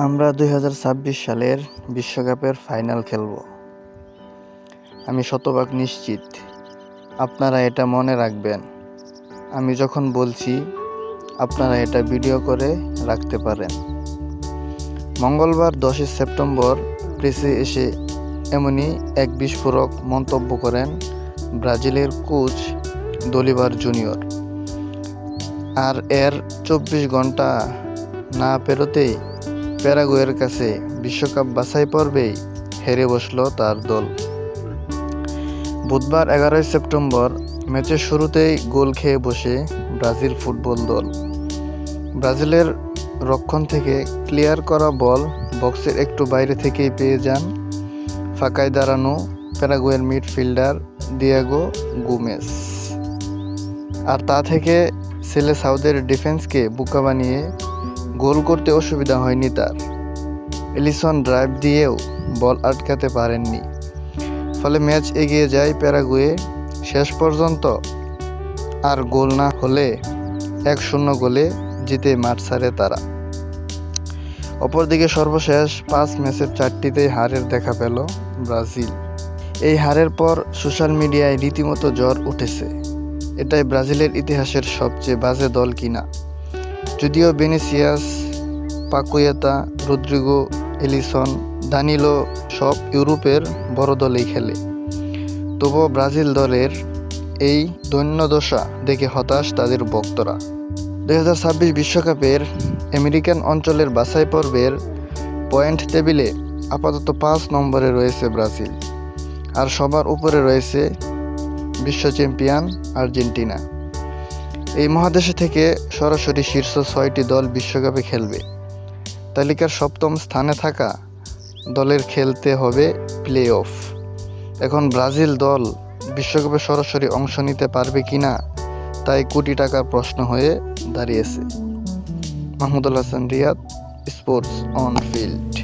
আমরা দু হাজার ছাব্বিশ সালের বিশ্বকাপের ফাইনাল খেলব। আমি শতভাগ নিশ্চিত। আপনারা এটা মনে রাখবেন। আমি যখন বলছি, আপনারা এটা ভিডিও করে রাখতে পারেন। মঙ্গলবার দশই সেপ্টেম্বর প্রেসে এসে এমনই এক বিস্ফোরক মন্তব্য করেন ব্রাজিলের কোচ দলিবার জুনিয়র। আর এর চব্বিশ ঘণ্টা না পেরোতেই প্যারাগুয়ের কাছে বিশ্বকাপ বাছাই পর্বেই হেরে বসল তার দল। বুধবার এগারোই সেপ্টেম্বর ম্যাচের শুরুতেই গোল খেয়ে বসে ব্রাজিল ফুটবল দল। ব্রাজিলের রক্ষণ থেকে ক্লিয়ার করা বল বক্সের একটু বাইরে থেকেই পেয়ে যান ফাঁকায় দাঁড়ানো প্যারাগুয়ের মিডফিল্ডার দিয়াগো গুমেস। আর তা থেকে সেলে সাউদের ডিফেন্সকে বোকা বানিয়ে গোল করতে অসুবিধা হয়নি তার। এলিসন ড্রাইভ দিয়েও বল আটকাতে পারেননি। ফলে ম্যাচ এগিয়ে যায় প্যারাগুয়ে। শেষ পর্যন্ত আর গোল না হলে এক শূন্য গোলে জিতে মাঠ ছাড়ে তারা। অপরদিকে সর্বশেষ পাঁচ ম্যাচের চারটিতেই হারের দেখা পেল ব্রাজিল। এই হারের পর সোশ্যাল মিডিয়ায় রীতিমতো জ্বর উঠেছে। এটাই ব্রাজিলের ইতিহাসের সবচেয়ে বাজে দল কিনা। যদিও Vinicius, Paqueta Rodrigo Alisson, Danilo সব ইউরোপের বড় দলেই খেলে। তবুও ব্রাজিল দলের এই দৈন্যদশা দেখে হতাশ তাদের ভক্তরা। দুই বিশ্বকাপের আমেরিকান অঞ্চলের বাছাই পর্বের পয়েন্ট টেবিলে আপাতত পাঁচ নম্বরে রয়েছে ব্রাজিল, আর সবার উপরে রয়েছে বিশ্ব চ্যাম্পিয়ন আর্জেন্টিনা। এই মহাদেশে থেকে সরাসরি শীর্ষ ছয়টি দল বিশ্বকাপে খেলবে। তালিকার সপ্তম স্থানে থাকা দলের খেলতে হবে প্লে অফ এখন ব্রাজিল দল বিশ্বকাপে সরাসরি অংশ নিতে পারবে কিনা, তাই কোটি টাকার প্রশ্ন হয়ে দাঁড়িয়েছে। Mahmudul Hasan Riyad, sports on field.